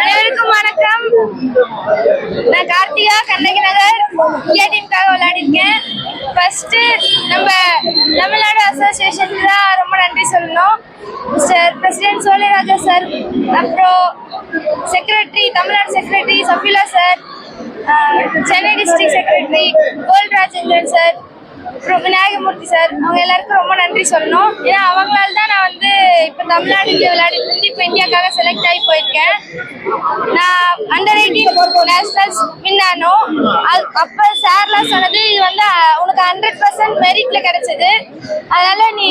அனைவருக்கும் வணக்கம். நான் கார்த்திகா கண்ணகி நகர் இந்தியா டீமுக்காக விளையாடிருக்கேன். ஃபர்ஸ்ட் நம்ம தமிழ்நாடு அசோசியேஷனுக்கு தான் ரொம்ப நன்றி சொல்லணும். சார் பிரசிடென்ட் சோழிராஜா சார் அப்புறம் secretary Tamil Nadu secretary Safila sir Chennai district secretary gold Rajendran sir அப்புறம் விநாயகமூர்த்தி சார் அவங்க எல்லாருக்கும் ரொம்ப நன்றி சொல்லணும். ஏன்னா அவங்களால தான் நான் வந்து இப்போ தமிழ்நாட்டுக்கு விளையாடிட்டு இருந்து இப்போ இந்தியாக்காக செலக்ட் ஆகி போயிருக்கேன். நான் அண்டர் எயிட்டீன் நேஷனல்ஸ் வின் ஆனோம் அது அப்போ சார்லாம் சொன்னது இது வந்து உனக்கு ஹண்ட்ரட் பர்சன்ட் மெரிட்ல கிடைச்சது. அதனால நீ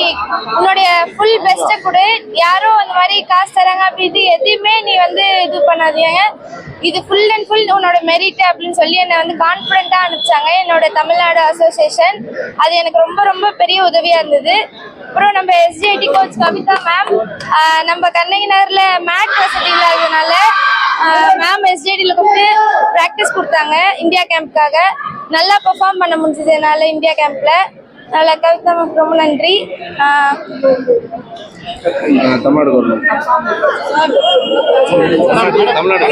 உன்னுடைய ஃபுல் பெஸ்ட்டை கொடு. யாரும் அந்த மாதிரி காசு தராங்க அப்படி இது எதையுமே நீ வந்து இது பண்ணாதீங்க. இது ஃபுல் அண்ட் ஃபுல் உன்னோட மெரிட் அப்படின்னு சொல்லி என்னை வந்து கான்ஃபிடென்ட்டாக அனுப்பிச்சாங்க. என்னோட தமிழ்நாடு அசோசியேஷன் அது எனக்கு ரொம்ப ரொம்ப பெரிய உதவியாக இருந்தது. அப்புறம் நம்ம எஸ்ஜிஐடி கோச் கவிதா மேம் நம்ம கண்ணகி நகரில் மேட் வசதி இல்லாததுனால மேம் எஸ்ஜிஐடியில் கூப்பிட்டு ப்ராக்டிஸ் கொடுத்தாங்க இந்தியா கேம்ப்காக நல்லா பெர்ஃபார்ம் பண்ண முடிஞ்சது என்னால் இந்தியா கேம்பில் அதனால் கவிதா ரொம்ப நன்றி. தமிழ்நாடு கவர்மெண்ட் தமிழ்நாடு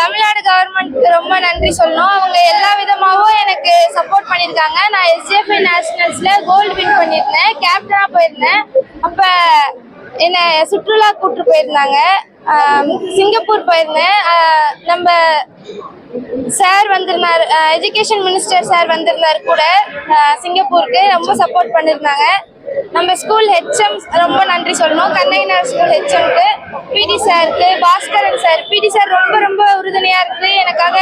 தமிழ்நாடு கவர்மெண்ட்க்கு ரொம்ப நன்றி சொல்லணும். அவங்க எல்லா விதமாகவும் எனக்கு சப்போர்ட் பண்ணியிருக்காங்க. நான் எஸ்ஜிஎஃப்ஐ நேஷனல்ஸ்ல கோல்டு வின் பண்ணியிருந்தேன். கேப்டனாக போயிருந்தேன். அப்போ என்னை சுற்றுலா கூட்டு போயிருந்தாங்க. சிங்கப்பூர் போயிருந்தேன். நம்ம சார் வந்திருந்தார். எஜுகேஷன் மினிஸ்டர் சார் வந்திருந்தார் கூட. சிங்கப்பூருக்கு ரொம்ப சப்போர்ட் பண்ணியிருந்தாங்க நம்ம ஸ்கூல் ஹெச்எம் ரொம்ப நன்றி சொல்லணும். கண்ணகினார் ஸ்கூல் ஹெச்எம்க்கு பிடி சாருக்கு பாஸ்கரன் சார் பிடி சார் ரொம்ப ரொம்ப உறுதுணையாக இருந்து எனக்காக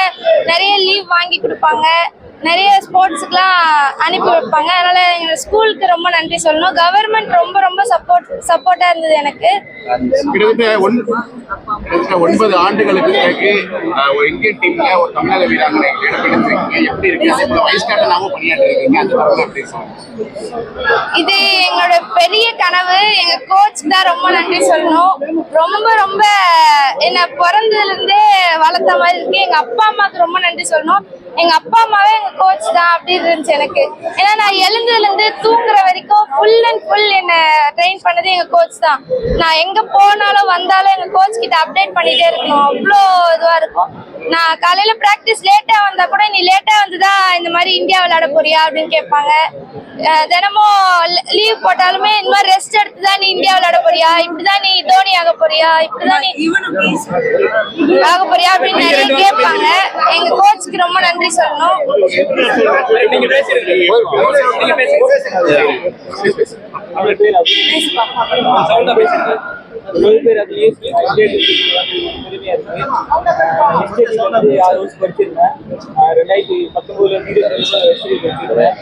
நிறைய லீவ் வாங்கி கொடுப்பாங்க. நிறைய ஸ்போர்ட்ஸுக்கெலாம் அனுப்பி வைப்பாங்க. அதனால் எங்கள் ஸ்கூலுக்கு ரொம்ப நன்றி சொல்லணும். கவர்மெண்ட் ரொம்ப ரொம்ப சப்போர்ட் சப்போர்ட்டாக இருந்தது எனக்கு. கிட்டத்தட்ட ஒன்பது ஆண்டுகளுக்கு பிறகு ஒரு இந்தியன் டீம்ல ஒரு தமிழக வீராங்கனை இடம் பிடிச்சிருக்கீங்க எப்படி இருக்கு அதே போல வைஸ் கேப்டனாகவும் பணியாற்றிருக்கீங்க. அந்த தகவல் எப்படி இது எங்களோட பெரிய கனவு. எங்க கோச் தான் ரொம்ப நன்றி சொல்லணும். ரொம்ப ரொம்ப என்ன பிறந்ததுல இருந்தே வளர்த்த மாதிரி இருக்கு. எங்க அப்பா அம்மாவுக்கு ரொம்ப நன்றி சொல்லணும். எங்க அப்பா அம்மாவே எங்க கோச் தான் அப்படி இருந்துச்சு எனக்கு. ஏன்னா நான் எழுந்ததுல இருந்து தூங்குற வரைக்கும் ஃபுல் அண்ட் ட்ரெயின் பண்ணது எங்க கோச் தான். நான் எங்க போனாலும் வந்தாலும் எங்க கோச் கிட்ட அப்டேட் பண்ணிட்டே இருக்கணும். அவ்வளோ இதுவா இருக்கும். நான் காலையில பிராக்டிஸ் லேட்டா வந்தா கூட நீ லேட்டா வந்துதான் இந்த மாதிரி இந்தியா விளையாட போறியா அப்படின்னு கேட்பாங்க. தினமும் லீவ் போட்டாலுமே இந்த மாதிரி ரெஸ்ட் எடுத்து தான் நீ இந்தியா விளையாட போறியா? இப்படிதான் நீ தோனி ஆக போறியா? இப்படிதான் நீ ஆக போறியா அப்படின்னு நிறைய கேட்பாங்க. எங்க கோச்சுக்கு ரொம்ப நன்றி சொல்லணும். பேசுங்க. என்னோட பேர் அது ஏசி ஹிஸ்டரி வந்து ஆறு வருஷம் படிச்சிருந்தேன் ரெண்டாயிரத்தி பத்தொன்பதுல இருந்து இருபத்தி வருஷம் ஹிஸ்டரி படிச்சிருந்தேன்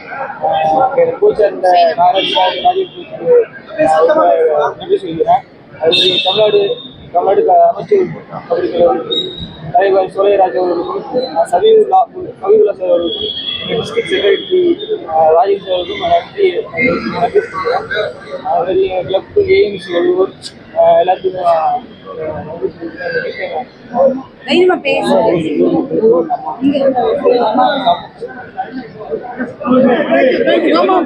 ஆஹ் எனக்கு கோச்சா இருந்த நாகராஜ் சார் நன்றி சொல்கிறேன் அது தமிழ்நாடு தமிழ்நாடு அமைச்சர் கபடி தலைவர் சோழையராஜ் அவர்களுக்கும் சபீவுல்லா சபீவுல்லா சார் அவர்களுக்கும் எங்கள் டிஸ்ட்ரிக்ட் செக்ரட்டரி ராஜேஷ் சார் அவர்களுக்கும் நான் நன்றி நன்றி சொல்கிறேன் அது எங்கள் கிளப் ஏஎம்சி வள்ளுவர் ஆஹ் எல்லாத்துக்கும் ஆஹ் நன்றி சொல்லிக்கிறேன் தைரியமா பேசு ஆமா